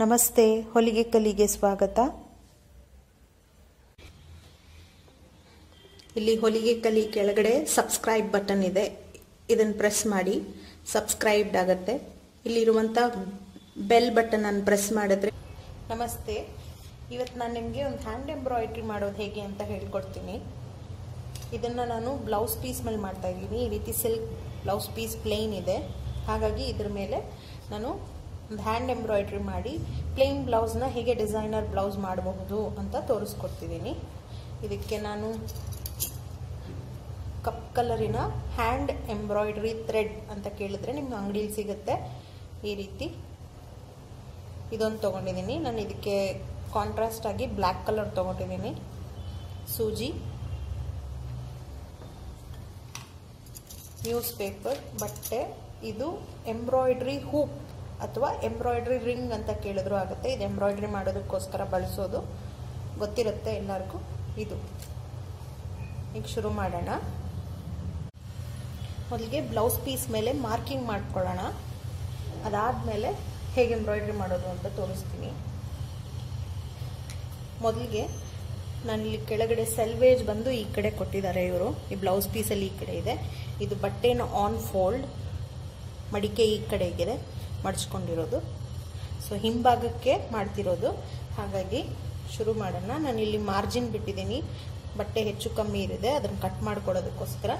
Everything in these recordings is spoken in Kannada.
ನಮಸ್ತೆ, ಹೊಲಿಗೆ ಕಲಿಗೆ ಸ್ವಾಗತ. ಇಲ್ಲಿ ಹೊಲಿಗೆ ಕಲಿ ಕೆಳಗಡೆ ಸಬ್ಸ್ಕ್ರೈಬ್ ಬಟನ್ ಇದೆ. ಇದನ್ನು ಪ್ರೆಸ್ ಮಾಡಿ ಸಬ್ಸ್ಕ್ರೈಬ್ಡ್ ಆಗುತ್ತೆ. ಇಲ್ಲಿರುವಂಥ ಬೆಲ್ ಬಟನ್ ಅನ್ನು ಪ್ರೆಸ್ ಮಾಡಿದ್ರೆ ನಮಸ್ತೆ ಇವತ್ತು ನಾನು ನಿಮಗೆ ಒಂದು ಹ್ಯಾಂಡ್ ಎಂಬ್ರಾಯ್ಡ್ರಿ ಮಾಡೋದು ಹೇಗೆ ಅಂತ ಹೇಳ್ಕೊಡ್ತೀನಿ. ಇದನ್ನು ನಾನು ಬ್ಲೌಸ್ ಪೀಸ್ ಮೇಲೆ ಮಾಡ್ತಾ ಇದ್ದೀನಿ. ಈ ರೀತಿ ಸಿಲ್ಕ್ ಬ್ಲೌಸ್ ಪೀಸ್ ಪ್ಲೇನ್ ಇದೆ. ಹಾಗಾಗಿ ಇದ್ರ ಮೇಲೆ ನಾನು ಹ್ಯಾಂಡ್ ಎಂಬ್ರಾಯ್ಡ್ರಿ ಮಾಡಿ ಪ್ಲೇನ್ ಬ್ಲೌಸ್ನ ಹೇಗೆ ಡಿಸೈನರ್ ಬ್ಲೌಸ್ ಮಾಡಬಹುದು ಅಂತ ತೋರಿಸ್ಕೊಡ್ತಿದ್ದೀನಿ. ಇದಕ್ಕೆ ನಾನು ಕಪ್ ಕಲರಿನ ಹ್ಯಾಂಡ್ ಎಂಬ್ರಾಯ್ಡ್ರಿ ಥ್ರೆಡ್ ಅಂತ ಕೇಳಿದ್ರೆ ನಿಮ್ಮ ಅಂಗಡಿಲಿ ಸಿಗುತ್ತೆ. ಈ ರೀತಿ ಇದೊಂದು ತೊಗೊಂಡಿದ್ದೀನಿ. ನಾನು ಇದಕ್ಕೆ ಕಾಂಟ್ರಾಸ್ಟ್ ಆಗಿ ಬ್ಲ್ಯಾಕ್ ಕಲರ್ ತೊಗೊಂಡಿದ್ದೀನಿ. ಸೂಜಿ ನ್ಯೂಸ್ ಪೇಪರ್ ಬಟ್ಟೆ, ಇದು ಎಂಬ್ರಾಯ್ಡ್ರಿ ಹೂಪ್ ಅಥವಾ ಎಂಬ್ರಾಯ್ಡ್ರಿ ರಿಂಗ್ ಅಂತ ಕೇಳಿದ್ರು ಆಗುತ್ತೆ. ಇದು ಎಂಬ್ರಾಯ್ಡ್ರಿ ಮಾಡೋದಕ್ಕೋಸ್ಕರ ಬಳಸೋದು. ಗೊತ್ತಿರುತ್ತೆ ಎಲ್ಲರಿಗೂ. ಇದು. ಈಗ ಶುರು ಮಾಡೋಣ. ಮೊದಲಿಗೆ ಬ್ಲೌಸ್ ಪೀಸ್ ಮೇಲೆ ಮಾರ್ಕಿಂಗ್ ಮಾಡ್ಕೊಳ್ಳೋಣ. ಅದಾದಮೇಲೆ ಹೇಗೆ ಎಂಬ್ರಾಯ್ಡ್ರಿ ಮಾಡೋದು ಅಂತ ತೋರಿಸ್ತೀನಿ. ಮೊದಲಿಗೆ ನಾನು ಇಲ್ಲಿ ಕೆಳಗಡೆ ಸೆಲ್ವೇಜ್ ಬಂದು ಈ ಕಡೆ ಕೊಟ್ಟಿದ್ದಾರೆ ಇವರು. ಈ ಬ್ಲೌಸ್ ಪೀಸಲ್ಲಿ ಈ ಕಡೆ ಇದೆ. ಇದು ಬಟ್ಟೆನ ಆನ್ ಫೋಲ್ಡ್ ಮಡಿಕೆ ಈ ಕಡೆಗಿದೆ ಮಡಚ್ಕೊಂಡಿರೋದು. ಸೊ ಹಿಂಭಾಗಕ್ಕೆ ಮಾಡ್ತಿರೋದು. ಹಾಗಾಗಿ ಶುರು ಮಾಡೋಣ. ನಾನು ಇಲ್ಲಿ ಮಾರ್ಜಿನ್ ಬಿಟ್ಟಿದ್ದೀನಿ. ಬಟ್ಟೆ ಹೆಚ್ಚು ಕಮ್ಮಿ ಇರಿದೆ ಅದನ್ನು ಕಟ್ ಮಾಡಿಕೊಡೋದಕ್ಕೋಸ್ಕರ.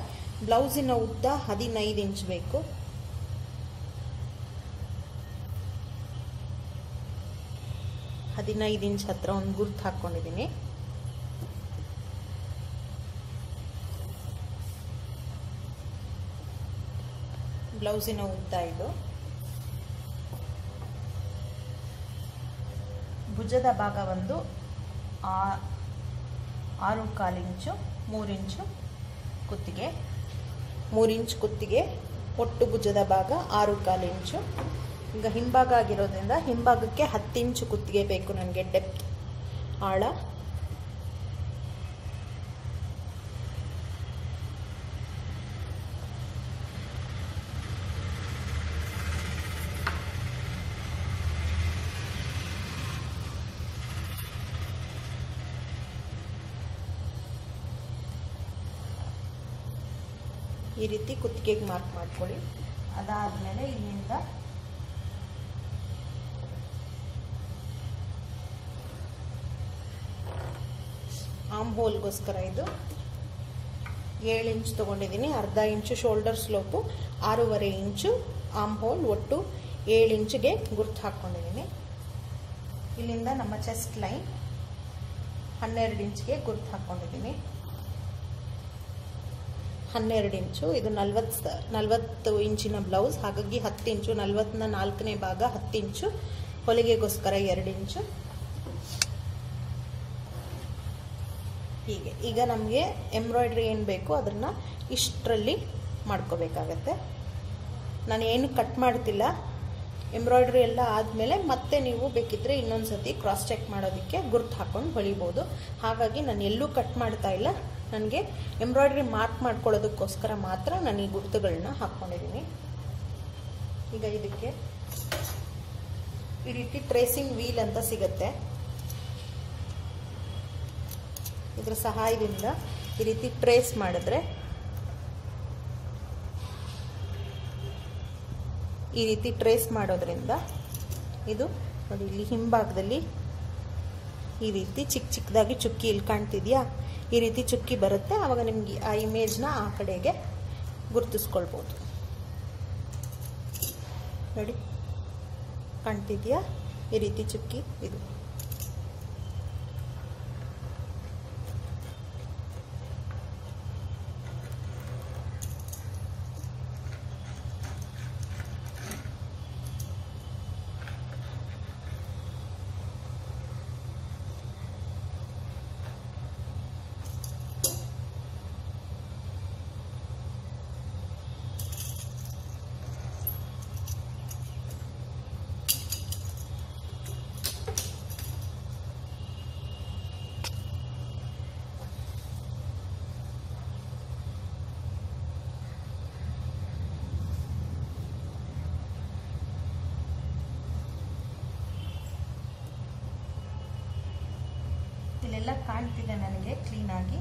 ಬ್ಲೌಸಿನ ಉದ್ದ ಹದಿನೈದು ಇಂಚ್ ಬೇಕು. ಹದಿನೈದು ಇಂಚ್ ಹತ್ರ ಒಂದು ಗುರ್ತು ಹಾಕ್ಕೊಂಡಿದ್ದೀನಿ. ಬ್ಲೌಸಿನ ಉದ್ದ ಇದು. ಭುಜದ ಭಾಗ ಒಂದು ಆರು ಕಾಲಿಂಚು ಇಂಚು ಮೂರು ಇಂಚು ಕುತ್ತಿಗೆ, ಮೂರಿಂಚು ಕುತ್ತಿಗೆ, ಒಟ್ಟು ಭುಜದ ಭಾಗ ಆರು ಕಾಲು ಇಂಚು ಈಗ ಹಿಂಭಾಗ ಆಗಿರೋದ್ರಿಂದ ಹಿಂಭಾಗಕ್ಕೆ ಹತ್ತು ಇಂಚು ಕುತ್ತಿಗೆ ಬೇಕು ನನಗೆ ಡೆಪ್ತ್ ಆಳ. ಈ ರೀತಿ ಕುತ್ತಿಗೆಗೆ ಮಾರ್ಕ್ ಮಾಡ್ಕೊಳ್ಳಿ. ಅದಾದಮೇಲೆ ಇಲ್ಲಿಂದ ಆಮ್ ಹೋಲ್ಗೋಸ್ಕರ ಇದು ಏಳು ಇಂಚ್ ತೊಗೊಂಡಿದ್ದೀನಿ, ಅರ್ಧ ಇಂಚು ಶೋಲ್ಡರ್ ಸ್ಲೋಪು ಆರೂವರೆ ಇಂಚು ಆಮ್ ಹೋಲ್ ಒಟ್ಟು ಏಳು ಇಂಚಿಗೆ ಗುರ್ತು ಹಾಕ್ಕೊಂಡಿದ್ದೀನಿ. ಇಲ್ಲಿಂದ ನಮ್ಮ ಚೆಸ್ಟ್ ಲೈನ್ ಹನ್ನೆರಡು ಇಂಚ್ಗೆ ಗುರ್ತು ಹಾಕ್ಕೊಂಡಿದ್ದೀನಿ. ಹನ್ನೆರಡು ಇಂಚು, ಇದು ನಲ್ವತ್ತು ನಲ್ವತ್ತು ಇಂಚಿನ ಬ್ಲೌಸ್, ಹಾಗಾಗಿ ಹತ್ತು ಇಂಚು, ನಲ್ವತ್ತನ ನಾಲ್ಕನೇ ಭಾಗ ಹತ್ತು ಇಂಚು, ಹೊಲಿಗೆಗೋಸ್ಕರ ಎರಡು ಇಂಚು. ಹೀಗೆ, ಈಗ ನಮಗೆ ಎಂಬ್ರಾಯ್ಡ್ರಿ ಏನು ಬೇಕು ಅದನ್ನು ಇಷ್ಟರಲ್ಲಿ ಮಾಡ್ಕೋಬೇಕಾಗತ್ತೆ. ನಾನು ಏನು ಕಟ್ ಮಾಡ್ತಿಲ್ಲ. ಎಂಬ್ರಾಯ್ಡ್ರಿ ಎಲ್ಲ ಆದಮೇಲೆ ಮತ್ತೆ ನೀವು ಬೇಕಿದ್ರೆ ಇನ್ನೊಂದು ಸತಿ ಕ್ರಾಸ್ ಚೆಕ್ ಮಾಡೋದಕ್ಕೆ ಗುರ್ತು ಹಾಕೊಂಡು ಹೊಲಿಬೋದು. ಹಾಗಾಗಿ ನಾನು ಎಲ್ಲೂ ಕಟ್ ಮಾಡ್ತಾ ಇಲ್ಲ. ನನಗೆ ಎಂಬ್ರಾಯ್ಡ್ರಿ ಮಾರ್ಕ್ ಮಾಡ್ಕೊಳ್ಳೋದಕ್ಕೋಸ್ಕರ ಮಾತ್ರ ನಾನು ಈ ಗುರುತುಗಳನ್ನ ಹಾಕ್ಕೊಂಡಿದ್ದೀನಿ. ಈಗ ಇದಕ್ಕೆ ಈ ರೀತಿ ಟ್ರೇಸಿಂಗ್ ವೀಲ್ ಅಂತ ಸಿಗುತ್ತೆ. ಇದರ ಸಹಾಯದಿಂದ ಈ ರೀತಿ ಟ್ರೇಸ್ ಮಾಡಿದ್ರೆ ಈ ರೀತಿ ಟ್ರೇಸ್ ಮಾಡೋದ್ರಿಂದ ಇದು ನೋಡಿ ಇಲ್ಲಿ ಹಿಂಭಾಗದಲ್ಲಿ ಈ ರೀತಿ ಚಿಕ್ಕ ಚಿಕ್ಕದಾಗಿ ಚುಕ್ಕಿ ಇಲ್ಲಿ ಕಾಣ್ತಿದ್ಯಾ? ಈ ರೀತಿ ಚುಕ್ಕಿ ಬರುತ್ತೆ. ಆವಾಗ ನಿಮಗೆ ಆ ಇಮೇಜ್ನ ಆ ಕಡೆಗೆ ಗುರುತಿಸ್ಕೊಳ್ಬೋದು. ನೋಡಿ, ಕಾಣ್ತಿದ್ಯಾ? ಈ ರೀತಿ ಚುಕ್ಕಿ ಇದು. ಕಾಣ್ತಿದೆ ನನಗೆ ಕ್ಲೀನಾಗಿ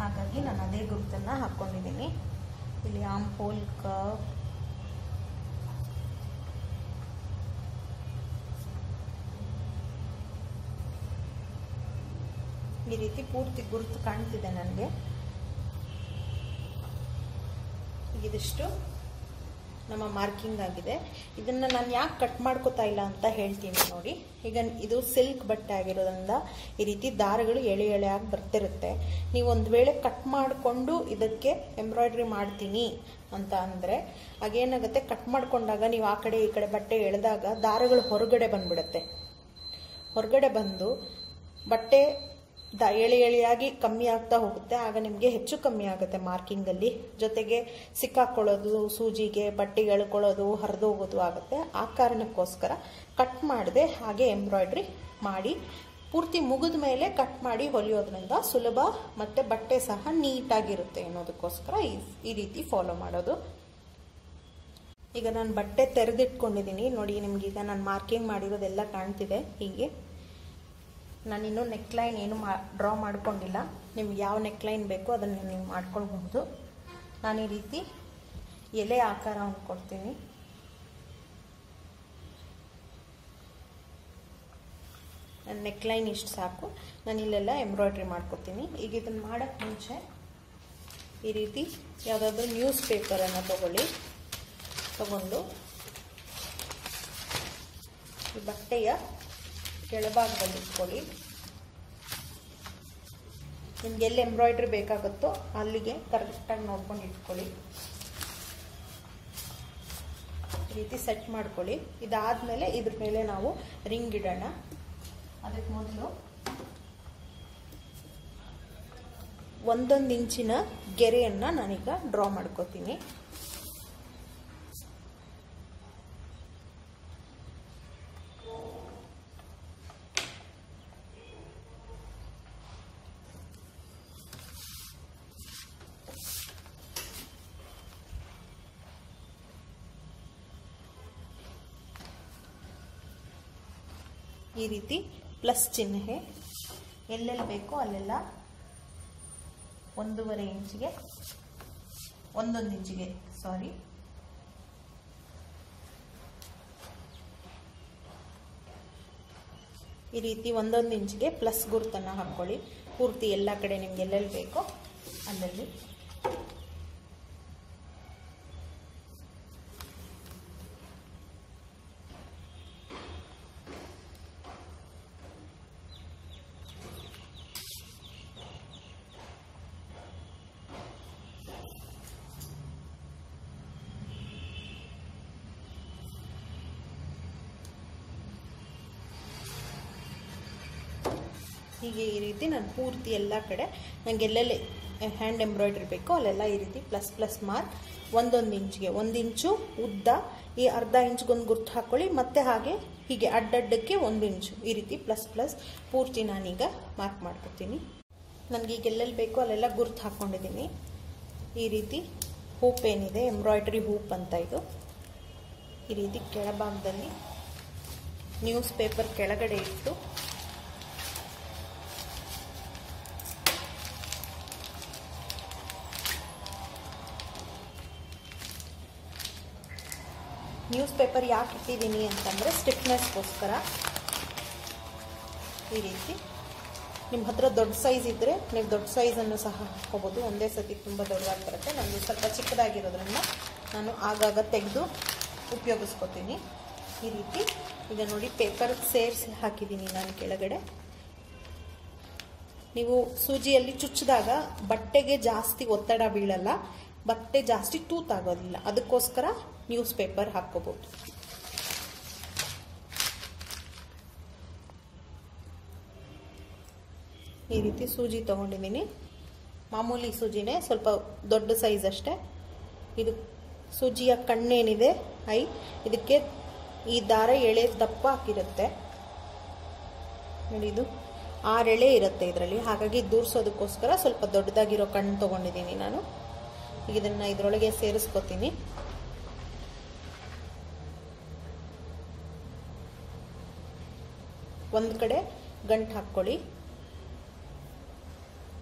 ಹಾಗಾಗಿ ನಾನು ಅದೇ ಗುರುತನ್ನು ಹಾಕ್ಕೊಂಡಿದ್ದೀನಿ ಇಲ್ಲಿ ಆಂಪೋಲ್ ಕರ್ವ್ ಈ ರೀತಿ ಪೂರ್ತಿ ಗುರುತು ಕಾಣ್ತಿದೆ ನನಗೆ. ಇದಿಷ್ಟು. ನಮ್ಮ ಮಾರ್ಕಿಂಗ್ ಆಗಿದೆ. ಇದನ್ನ ನಾನು ಯಾಕೆ ಕಟ್ ಮಾಡ್ಕೋತಾ ಇಲ್ಲ ಅಂತ ಹೇಳ್ತೀನಿ ನೋಡಿ. ಈಗ ಇದು ಸಿಲ್ಕ್ ಬಟ್ಟೆ ಆಗಿರೋದ್ರಿಂದ ಈ ರೀತಿ ದಾರಗಳು ಎಳೆ ಎಳೆ ಆಗಿ ಬರ್ತಿರುತ್ತೆ. ನೀವು ಒಂದು ವೇಳೆ ಕಟ್ ಮಾಡಿಕೊಂಡು ಇದಕ್ಕೆ ಎಂಬ್ರಾಯ್ಡ್ರಿ ಮಾಡ್ತೀನಿ ಅಂತ ಅಂದರೆ ಆಗೇನಾಗುತ್ತೆ? ಕಟ್ ಮಾಡಿಕೊಂಡಾಗ ನೀವು ಆ ಕಡೆ ಈ ಕಡೆ ಬಟ್ಟೆ ಎಳೆದಾಗ ದಾರಗಳು ಹೊರಗಡೆ ಬಂದ್ಬಿಡುತ್ತೆ. ಹೊರಗಡೆ ಬಂದು ಬಟ್ಟೆ ದ ಎಳೆ ಎಳೆಯಾಗಿ ಕಮ್ಮಿ ಆಗ್ತಾ ಹೋಗುತ್ತೆ. ಆಗ ನಿಮಗೆ ಹೆಚ್ಚು ಕಮ್ಮಿ ಆಗುತ್ತೆ ಮಾರ್ಕಿಂಗಲ್ಲಿ ಜೊತೆಗೆ ಸಿಕ್ಕಾಕೊಳ್ಳೋದು, ಸೂಜಿಗೆ ಬಟ್ಟೆ ಎಳ್ಕೊಳ್ಳೋದು ಹರಿದು ಹೋಗೋದು ಆಗುತ್ತೆ. ಆ ಕಾರಣಕ್ಕೋಸ್ಕರ ಕಟ್ ಮಾಡದೆ ಹಾಗೆ ಎಂಬ್ರಾಯ್ಡ್ರಿ ಮಾಡಿ, ಪೂರ್ತಿ ಮುಗಿದ ಮೇಲೆ ಕಟ್ ಮಾಡಿ ಹೊಲಿಯೋದ್ರಿಂದ ಸುಲಭ ಮತ್ತು ಬಟ್ಟೆ ಸಹ ನೀಟಾಗಿರುತ್ತೆ ಅನ್ನೋದಕ್ಕೋಸ್ಕರ ಈ ಈ ರೀತಿ ಫಾಲೋ ಮಾಡೋದು. ಈಗ ನಾನು ಬಟ್ಟೆ ತೆರೆದಿಟ್ಕೊಂಡಿದ್ದೀನಿ ನೋಡಿ ನಿಮಗೀಗ ನಾನು ಮಾರ್ಕಿಂಗ್ ಮಾಡಿರೋದೆಲ್ಲ ಕಾಣ್ತಿದೆ. ಹೀಗೆ. ನಾನಿನ್ನೂ ನೆಕ್ಲೈನ್ ಏನು ಮಾ ಡ್ರಾ ಮಾಡ್ಕೊಂಡಿಲ್ಲ. ನಿಮ್ಗೆ ಯಾವ ನೆಕ್ಲೈನ್ ಬೇಕೋ ಅದನ್ನು ನೀವು ಮಾಡ್ಕೊಳ್ಬಹುದು. ನಾನು ಈ ರೀತಿ ಎಲೆ ಆಕಾರವನ್ನು ಕೊಡ್ತೀನಿ. ನನ್ನ ನೆಕ್ಲೈನ್ ಇಷ್ಟು ಸಾಕು. ನಾನು ಇಲ್ಲೆಲ್ಲ ಎಂಬ್ರಾಯ್ಡ್ರಿ ಮಾಡ್ಕೊತೀನಿ. ಈಗ ಇದನ್ನು ಮಾಡೋಕ್ಕೆ ಮುಂಚೆ ಈ ರೀತಿ ಯಾವುದಾದ್ರೂ ನ್ಯೂಸ್ ಪೇಪರನ್ನು ತಗೊಳ್ಳಿ. ತಗೊಂಡು ಈ ಬಟ್ಟೆಯ ಕೆಳಭಾಗದಲ್ಲಿ ಇಟ್ಕೊಳ್ಳಿ. ನಿಮ್ಗೆ ಎಲ್ಲಿ ಎಂಬ್ರಾಯ್ಡ್ರಿ ಬೇಕಾಗುತ್ತೋ ಅಲ್ಲಿಗೆ ಕರೆಕ್ಟಾಗಿ ನೋಡ್ಕೊಂಡು ಇಟ್ಕೊಳ್ಳಿ. ಈ ರೀತಿ ಸೆಟ್ ಮಾಡ್ಕೊಳ್ಳಿ. ಇದಾದ್ಮೇಲೆ ಇದ್ರ ಮೇಲೆ ನಾವು ರಿಂಗ್ ಇಡೋಣ. ಅದಕ್ಕೆ ಮೊದಲು ಒಂದೊಂದು ಇಂಚಿನ ಗೆರೆಯನ್ನು ನಾನೀಗ ಡ್ರಾ ಮಾಡ್ಕೋತೀನಿ. ಈ ರೀತಿ ಪ್ಲಸ್ ಚಿಹ್ನೆ ಎಲ್ಲೆಲ್ಲಿ ಬೇಕೋ ಅಲ್ಲೆಲ್ಲ ಒಂದೂವರೆ ಇಂಚಿಗೆ, ಒಂದೊಂದು ಇಂಚಿಗೆ ಸಾರಿ ಈ ರೀತಿ ಒಂದೊಂದು ಇಂಚಿಗೆ ಪ್ಲಸ್ ಗುರುತನ್ನು ಹಾಕ್ಕೊಳ್ಳಿ. ಪೂರ್ತಿ ಎಲ್ಲ ಕಡೆ ನಿಮ್ಗೆ ಎಲ್ಲೆಲ್ಲಿ ಬೇಕೋ ಅಲ್ಲಲ್ಲಿ ಹೀಗೆ ಈ ರೀತಿ ನಾನು ಪೂರ್ತಿ ಎಲ್ಲ ಕಡೆ ನನಗೆ ಎಲ್ಲೆಲ್ಲಿ ಹ್ಯಾಂಡ್ ಎಂಬ್ರಾಯ್ಡ್ರಿ ಬೇಕೋ ಅಲ್ಲೆಲ್ಲ ಈ ರೀತಿ ಪ್ಲಸ್ ಪ್ಲಸ್ ಮಾರ್ಕ್ ಒಂದೊಂದು ಇಂಚ್ಗೆ. ಒಂದು ಇಂಚು ಉದ್ದ, ಈ ಅರ್ಧ ಇಂಚ್ಗೊಂದು ಗುರ್ತು ಹಾಕ್ಕೊಳ್ಳಿ ಮತ್ತೆ ಹಾಗೆ ಹೀಗೆ ಅಡ್ಡಡ್ಡಕ್ಕೆ ಒಂದು ಇಂಚು. ಈ ರೀತಿ ಪ್ಲಸ್ ಪ್ಲಸ್ ಪೂರ್ತಿ ನಾನೀಗ ಮಾರ್ಕ್ ಮಾಡ್ಕೊತೀನಿ. ನನಗೆ ಈಗ ಎಲ್ಲೆಲ್ಲಿ ಬೇಕೋ ಅಲ್ಲೆಲ್ಲ ಗುರ್ತು ಹಾಕ್ಕೊಂಡಿದ್ದೀನಿ ಈ ರೀತಿ ಹೂಪ್ ಏನಿದೆ ಎಂಬ್ರಾಯ್ಡ್ರಿ ಹೂಪ್ ಅಂತ ಇದು. ಈ ರೀತಿ ಕೆಳಭಾಗದಲ್ಲಿ ನ್ಯೂಸ್ ಪೇಪರ್ ಕೆಳಗಡೆ ಇಟ್ಟು ನ್ಯೂಸ್ ಪೇಪರ್ ಯಾಕೆ ಇಟ್ಟಿದ್ದೀನಿ ಅಂತಂದರೆ ಸ್ಟಿಫ್ನೆಸ್ಗೋಸ್ಕರ. ಈ ರೀತಿ. ನಿಮ್ಮ ಹತ್ರ ದೊಡ್ಡ ಸೈಜ್ ಇದ್ದರೆ ನೀವು ದೊಡ್ಡ ಸೈಜನ್ನು ಸಹ ಹಾಕ್ಕೋಬೋದು. ಒಂದೇ ಸತಿ ತುಂಬ ದೊಡ್ಡದಾಗಿ ಬರುತ್ತೆ. ನನಗೆ ಸ್ವಲ್ಪ ಚಿಕ್ಕದಾಗಿರೋದ್ರಿಂದ ನಾನು ಆಗಾಗ ತೆಗೆದು ಉಪಯೋಗಿಸ್ಕೊತೀನಿ. ಈ ರೀತಿ. ಈಗ ನೋಡಿ ಪೇಪರ್ ಸೇರಿಸಿ ಹಾಕಿದ್ದೀನಿ ನಾನು ಕೆಳಗಡೆ. ನೀವು ಸೂಜಿಯಲ್ಲಿ ಚುಚ್ಚಿದಾಗ ಬಟ್ಟೆಗೆ ಜಾಸ್ತಿ ಒತ್ತಡ ಬೀಳಲ್ಲ. ಬಟ್ಟೆ ಜಾಸ್ತಿ ತೂತಾಗೋದಿಲ್ಲ. ಅದಕ್ಕೋಸ್ಕರ ನ್ಯೂಸ್ ಪೇಪರ್ ಹಾಕ್ಕೋಬಹುದು ಈ ರೀತಿ ಸೂಜಿ ತಗೊಂಡಿದ್ದೀನಿ. ಮಾಮೂಲಿ ಸೂಜಿನೇ ಸ್ವಲ್ಪ ದೊಡ್ಡ ಸೈಜ್ ಅಷ್ಟೇ. ಇದು ಸೂಜಿಯ ಕಣ್ಣೇನಿದೆ, ಐ. ಇದಕ್ಕೆ ಈ ದಾರ ಎಳೆ ದಪ್ಪ ಹಾಕಿರುತ್ತೆ. ನೋಡಿ ಇದು ಆರೆಳೆ ಇರುತ್ತೆ ಇದರಲ್ಲಿ. ಹಾಗಾಗಿ ದೂರಿಸೋದಕ್ಕೋಸ್ಕರ ಸ್ವಲ್ಪ ದೊಡ್ಡದಾಗಿರೋ ಕಣ್ಣು ತಗೊಂಡಿದ್ದೀನಿ ನಾನು. ಈಗ ಇದನ್ನು ಇದರೊಳಗೆ ಸೇರಿಸ್ಕೊತೀನಿ. ಒಂದು ಕಡೆ ಗಂಟು ಹಾಕ್ಕೊಳ್ಳಿ.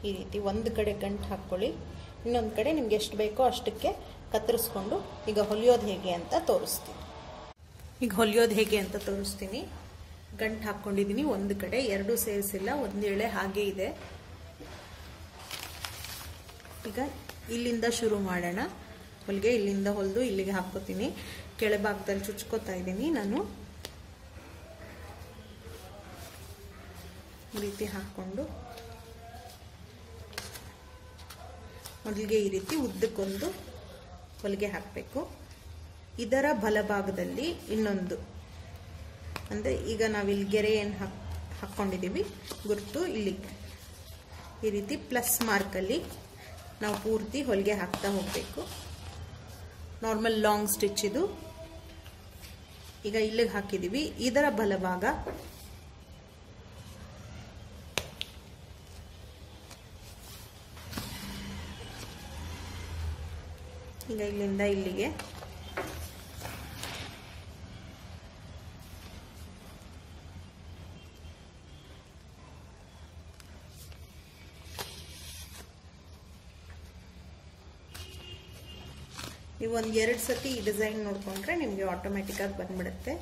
ಈ ರೀತಿ ಒಂದು ಕಡೆ ಗಂಟು ಹಾಕ್ಕೊಳ್ಳಿ. ಇನ್ನೊಂದು ಕಡೆ ನಿಮ್ಗೆ ಎಷ್ಟು ಬೇಕೋ ಅಷ್ಟಕ್ಕೆ ಕತ್ತರಿಸ್ಕೊಂಡು ಈಗ ಹೊಲಿಯೋದು ಹೇಗೆ ಅಂತ ತೋರಿಸ್ತೀನಿ. ಈಗ ಹೊಲಿಯೋದು ಹೇಗೆ ಅಂತ ತೋರಿಸ್ತೀನಿ. ಗಂಟು ಹಾಕ್ಕೊಂಡಿದ್ದೀನಿ ಒಂದು ಕಡೆ, ಎರಡು ಸೇರಿಸಿಲ್ಲ, ಒಂದು ಎಳೆ ಹಾಗೆ ಇದೆ. ಈಗ ಇಲ್ಲಿಂದ ಶುರು ಮಾಡೋಣ. ಹೊಲಿಗೆ ಇಲ್ಲಿಂದ ಹೊಲಿದು ಇಲ್ಲಿಗೆ ಹಾಕ್ಕೋತೀನಿ. ಕೆಳಭಾಗದಲ್ಲಿ ಚುಚ್ಕೋತಾ ಇದ್ದೀನಿ ನಾನು. ರೀತಿ ಹಾಕ್ಕೊಂಡು ಮೊದಲಿಗೆ ಈ ರೀತಿ ಉದ್ದಕ್ಕೊಂದು ಹೊಲಿಗೆ ಹಾಕಬೇಕು. ಇದರ ಬಲಭಾಗದಲ್ಲಿ ಇನ್ನೊಂದು. ಅಂದರೆ ಈಗ ನಾವಿಲ್ಲಿ ಗೆರೆ ಏನು ಹಾಕ್ ಹಾಕ್ಕೊಂಡಿದ್ದೀವಿ ಗುರುತು ಇಲ್ಲಿ. ಈ ರೀತಿ ಪ್ಲಸ್ ಮಾರ್ಕಲ್ಲಿ ನಾವು ಪೂರ್ತಿ ಹೊಲಿಗೆ ಹಾಕ್ತಾ ಹೋಗಬೇಕು. ನಾರ್ಮಲ್ ಲಾಂಗ್ ಸ್ಟಿಚ್ ಇದು. ಈಗ ಇಲ್ಲಿಗೆ ಹಾಕಿದ್ದೀವಿ ಇದರ ಬಲಭಾಗ ಈಗ ಇಲ್ಲಿಂದ ಇಲ್ಲಿಗೆ. ನೀವು ಒಂದು ಎರಡು ಸತಿ ಈ ಡಿಸೈನ್ ನೋಡ್ಕೊಂಡ್ರೆ ನಿಮಗೆ ಆಟೋಮೆಟಿಕ್ ಆಗಿ ಬಂದ್ಬಿಡುತ್ತೆ.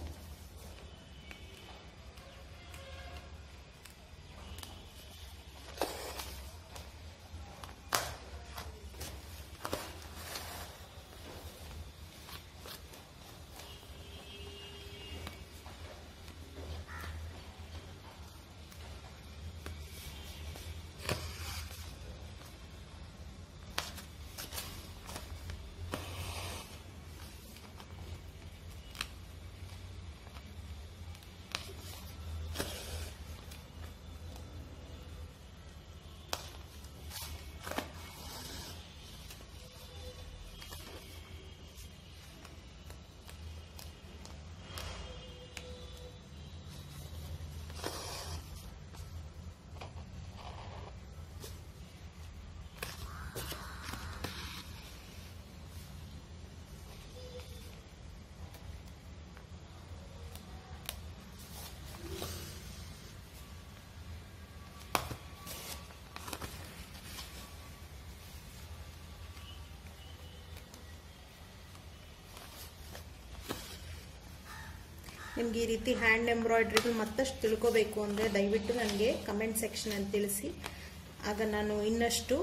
ನಿಮ್ಗೆ ಈ ರೀತಿ ಹ್ಯಾಂಡ್ ಎಂಬ್ರಾಯ್ಡ್ರಿಗಳು ಮತ್ತಷ್ಟು ತಿಳ್ಕೋಬೇಕು ಅಂದರೆ ದಯವಿಟ್ಟು ನನಗೆ ಕಮೆಂಟ್ ಸೆಕ್ಷನಲ್ಲಿ ತಿಳಿಸಿ. ಆಗ ನಾನು ಇನ್ನಷ್ಟು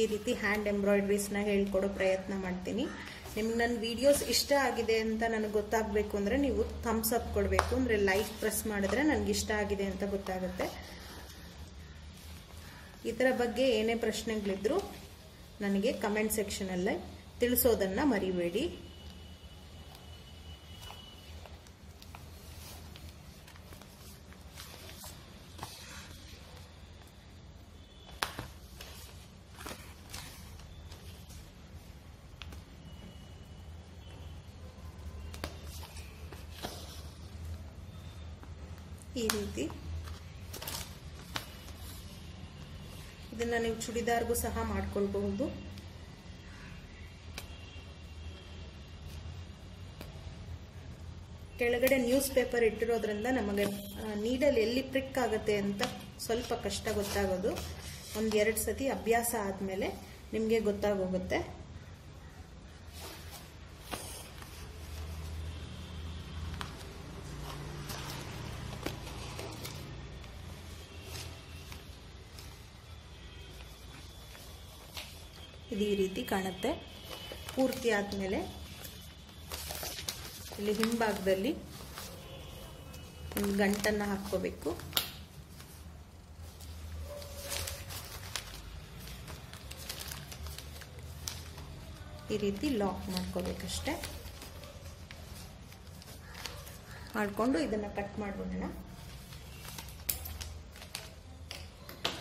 ಈ ರೀತಿ ಹ್ಯಾಂಡ್ ಎಂಬ್ರಾಯ್ಡ್ರೀಸ್ನ ಹೇಳ್ಕೊಡೋ ಪ್ರಯತ್ನ ಮಾಡ್ತೀನಿ. ನಿಮ್ಗೆ ನನ್ನ ವಿಡಿಯೋಸ್ ಇಷ್ಟ ಆಗಿದೆ ಅಂತ ನನಗೆ ಗೊತ್ತಾಗಬೇಕು ಅಂದರೆ ನೀವು ಥಮ್ಸ್ ಅಪ್ ಕೊಡಬೇಕು. ಅಂದರೆ ಲೈಕ್ ಪ್ರೆಸ್ ಮಾಡಿದ್ರೆ ನನಗೆ ಇಷ್ಟ ಆಗಿದೆ ಅಂತ ಗೊತ್ತಾಗುತ್ತೆ. ಇದರ ಬಗ್ಗೆ ಏನೇ ಪ್ರಶ್ನೆಗಳಿದ್ರು ನನಗೆ ಕಮೆಂಟ್ ಸೆಕ್ಷನಲ್ಲೇ ತಿಳಿಸೋದನ್ನು ಮರಿಬೇಡಿ. ಈ ರೀತಿ. ಇದನ್ನ ನೀವು ಚುಡಿದಾರ್ಗೂ ಸಹ ಮಾಡ್ಕೊಳ್ಬಹುದು. ಕೆಳಗಡೆ ನ್ಯೂಸ್ ಪೇಪರ್ ಇಟ್ಟಿರೋದ್ರಿಂದ ನಮಗೆ ನೀಡಲ್ ಎಲ್ಲಿ ಪ್ರಿಕ್ ಆಗುತ್ತೆ ಅಂತ ಸ್ವಲ್ಪ ಕಷ್ಟ ಗೊತ್ತಾಗೋದು. ಒಂದ್ ಎರಡು ಸತಿ ಅಭ್ಯಾಸ ಆದ್ಮೇಲೆ ನಿಮಗೆ ಗೊತ್ತಾಗೋಗುತ್ತೆ. ಇದು ಈ ರೀತಿ ಕಾಣುತ್ತೆ. ಪೂರ್ತಿ ಆದಮೇಲೆ ಇಲ್ಲಿ ಹಿಂಭಾಗದಲ್ಲಿ ಒಂದು ಗಂಟನ್ನು ಹಾಕ್ಕೋಬೇಕು. ಈ ರೀತಿ ಲಾಕ್ ಮಾಡ್ಕೋಬೇಕಷ್ಟೆ. ಮಾಡಿಕೊಂಡು ಇದನ್ನು ಕಟ್ ಮಾಡ್ಬಿಡೋಣ.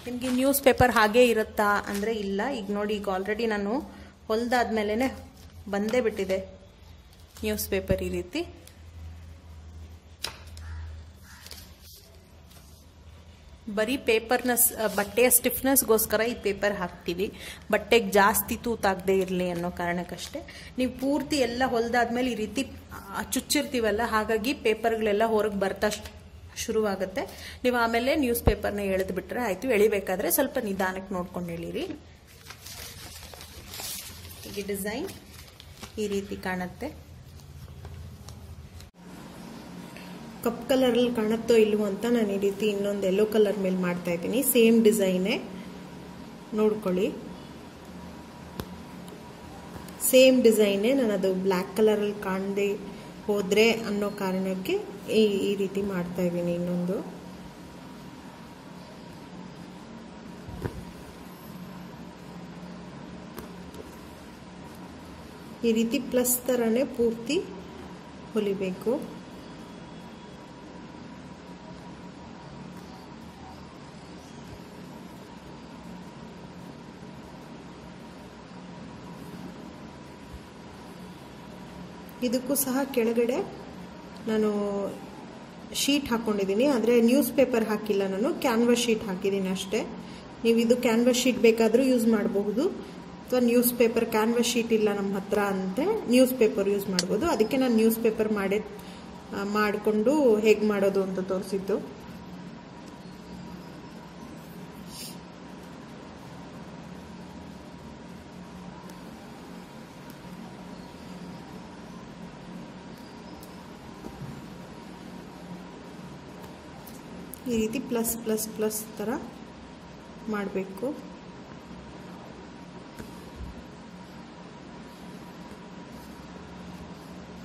ನಿಮಗೆ ನ್ಯೂಸ್ ಪೇಪರ್ ಹಾಗೇ ಇರುತ್ತಾ? ಅಂದರೆ ಇಲ್ಲ. ಈಗ ನೋಡಿ, ಈಗ ಆಲ್ರೆಡಿ ನಾನು ಹೊಲ್ದಾದ್ಮೇಲೆ ಬಂದೇ ಬಿಟ್ಟಿದೆ ನ್ಯೂಸ್ ಪೇಪರ್ ಈ ರೀತಿ. ಬರೀ ಪೇಪರ್ನ ಬಟ್ಟೆಯ ಸ್ಟಿಫ್ನೆಸ್ಗೋಸ್ಕರ ಈ ಪೇಪರ್ ಹಾಕ್ತೀವಿ. ಬಟ್ಟೆಗೆ ಜಾಸ್ತಿ ತೂತಾಗದೆ ಇರಲಿ ಅನ್ನೋ ಕಾರಣಕ್ಕಷ್ಟೇ. ನೀವು ಪೂರ್ತಿ ಎಲ್ಲ ಹೊಲ್ದಾದ್ಮೇಲೆ ಈ ರೀತಿ ಚುಚ್ಚಿರ್ತೀವಲ್ಲ? ಹಾಗಾಗಿ ಪೇಪರ್ಗಳೆಲ್ಲ ಹೊರಗೆ ಬರ್ತಾ ಶುರುವಾಗುತ್ತೆ. ನೀವು ಆಮೇಲೆ ನ್ಯೂಸ್ ಪೇಪರ್ನ ಎಳೆದು ಬಿಟ್ರೆ ಆಯ್ತು. ಎಳಿಬೇಕಾದ್ರೆ ಸ್ವಲ್ಪ ನಿಧಾನಕ್ಕೆ ನೋಡ್ಕೊಂಡು ಎಳೀರಿ. ಹೀಗೆ ಡಿಸೈನ್ ಈ ರೀತಿ ಕಾಣುತ್ತೆ. ಕಪ್ ಕಲರಲ್ಲಿ ಕಾಣುತ್ತೋ ಇಲ್ವೋ ಅಂತ ನಾನು ಈ ರೀತಿ ಇನ್ನೊಂದು ಯೆಲ್ಲೋ ಕಲರ್ ಮೇಲೆ ಮಾಡ್ತಾ ಇದ್ದೀನಿ. ಸೇಮ್ ಡಿಸೈನೇ ನೋಡ್ಕೊಳ್ಳಿ. ಸೇಮ್ ಡಿಸೈನೇ ನಾನು ಅದು ಬ್ಲ್ಯಾಕ್ ಕಲರಲ್ಲಿ ಕಾಣದೆ ಹೋದ್ರೆ ಅನ್ನೋ ಕಾರಣಕ್ಕೆ ಈ ಈ ರೀತಿ ಮಾಡ್ತಾ ಇದ್ದೀನಿ ಇನ್ನೊಂದು. ಈ ರೀತಿ ಪ್ಲಸ್ ಥರನೇ ಪೂರ್ತಿ ಹೊಲಿಬೇಕು. ಇದಕ್ಕೂ ಸಹ ಕೆಳಗಡೆ ನಾನು ಶೀಟ್ ಹಾಕ್ಕೊಂಡಿದ್ದೀನಿ ಆದರೆ ನ್ಯೂಸ್ ಪೇಪರ್ ಹಾಕಿಲ್ಲ ನಾನು ಕ್ಯಾನ್ವಸ್ ಶೀಟ್ ಹಾಕಿದ್ದೀನಿ ಅಷ್ಟೇ. ನೀವು ಇದು ಕ್ಯಾನ್ವಸ್ ಶೀಟ್ ಬೇಕಾದರೂ ಯೂಸ್ ಮಾಡಬಹುದು. ಅಥವಾ ನ್ಯೂಸ್ ಪೇಪರ್ ಕ್ಯಾನ್ವಸ್ ಶೀಟ್ ಇಲ್ಲ ನಮ್ಮ ಹತ್ರ ಅಂತೆ, ನ್ಯೂಸ್ ಪೇಪರ್ ಯೂಸ್ ಮಾಡ್ಬೋದು. ಅದಕ್ಕೆ ನಾನು ನ್ಯೂಸ್ ಪೇಪರ್ ಮಾಡಿ ಮಾಡಿಕೊಂಡು ಹೇಗೆ ಮಾಡೋದು ಅಂತ ತೋರಿಸಿದ್ದು. ಈ ರೀತಿ ಪ್ಲಸ್ ಪ್ಲಸ್ ಪ್ಲಸ್ ಥರ ಮಾಡಬೇಕು.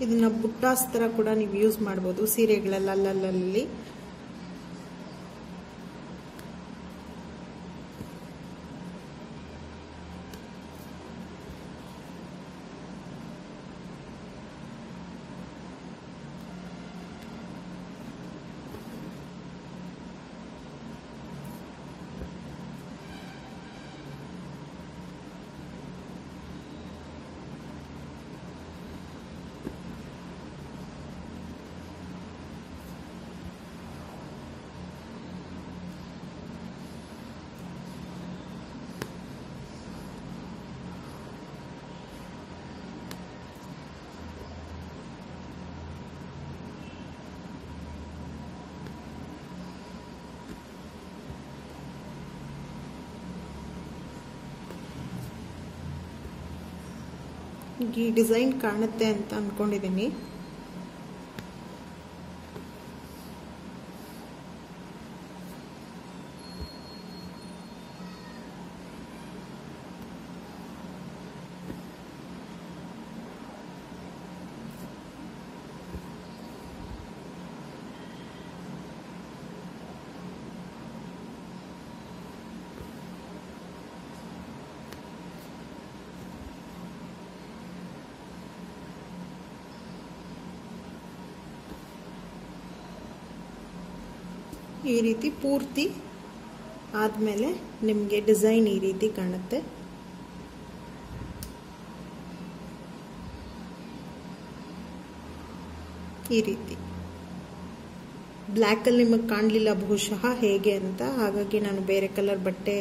ಇದನ್ನು ಬುಟ್ಟಾಸ್ ಥರ ಕೂಡ ನೀವು ಯೂಸ್ ಮಾಡ್ಬೋದು, ಸೀರೆಗಳಲ್ಲಲ್ಲಿ ಈ ಡಿಸೈನ್ ಕಾಣುತ್ತೆ ಅಂತ ಅಂದ್ಕೊಂಡಿದ್ದೀನಿ ಈ ರೀತಿ ಪೂರ್ತಿ ಆದಮೇಲೆ ನಿಮಗೆ ಡಿಸೈನ್ ಈ ರೀತಿ ಕಾಣುತ್ತೆ. ಈ ರೀತಿ. ಬ್ಲ್ಯಾಕಲ್ಲಿ ನಿಮಗೆ ಕಾಣಲಿಲ್ಲ ಬಹುಶಃ ಹೇಗೆ ಅಂತ, ಹಾಗಾಗಿ ನಾನು ಬೇರೆ ಕಲರ್ ಬಟ್ಟೆ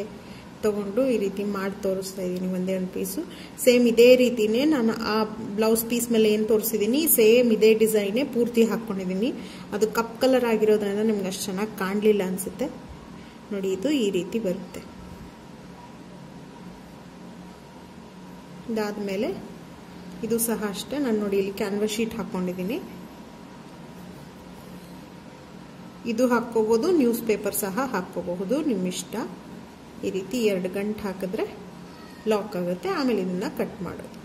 ತಗೊಂಡು ಈ ರೀತಿ ಮಾಡಿ ತೋರಿಸ್ತಾ ಇದ್ದೀನಿ ಒಂದೇ ಒಂದು ಪೀಸು. ಸೇಮ್ ಇದೇ ರೀತಿನೇ ನಾನು ಆ ಬ್ಲೌಸ್ ಪೀಸ್ ಮೇಲೆ ಏನು ತೋರಿಸಿದ್ದೀನಿ ಸೇಮ್ ಇದೇ ಡಿಸೈನೇ ಪೂರ್ತಿ ಹಾಕ್ಕೊಂಡಿದ್ದೀನಿ ಅದು ಕಪ್ ಕಲರ್ ಆಗಿರೋದ್ರಿಂದ ನಿಮ್ಗೆ ಅಷ್ಟು ಚೆನ್ನಾಗಿ ಕಾಣಲಿಲ್ಲ ಅನಿಸುತ್ತೆ. ನೋಡಿ, ಇದು ಈ ರೀತಿ ಬರುತ್ತೆ. ಇದಾದಮೇಲೆ ಇದು ಸಹ ಅಷ್ಟೇ, ನಾನು ನೋಡಿ ಇಲ್ಲಿ ಕ್ಯಾನ್ವಸ್ ಶೀಟ್ ಹಾಕ್ಕೊಂಡಿದ್ದೀನಿ ಇದು ಹಾಕ್ಕೋಬೋದು ನ್ಯೂಸ್ ಪೇಪರ್ ಸಹ ಹಾಕ್ಕೋಬಹುದು ನಿಮ್ಮ ಇಷ್ಟ ಈ ರೀತಿ ಎರಡು ಗಂಟು ಹಾಕಿದ್ರೆ ಲಾಕ್ ಆಗುತ್ತೆ. ಆಮೇಲೆ ಇದನ್ನು ಕಟ್ ಮಾಡೋದು.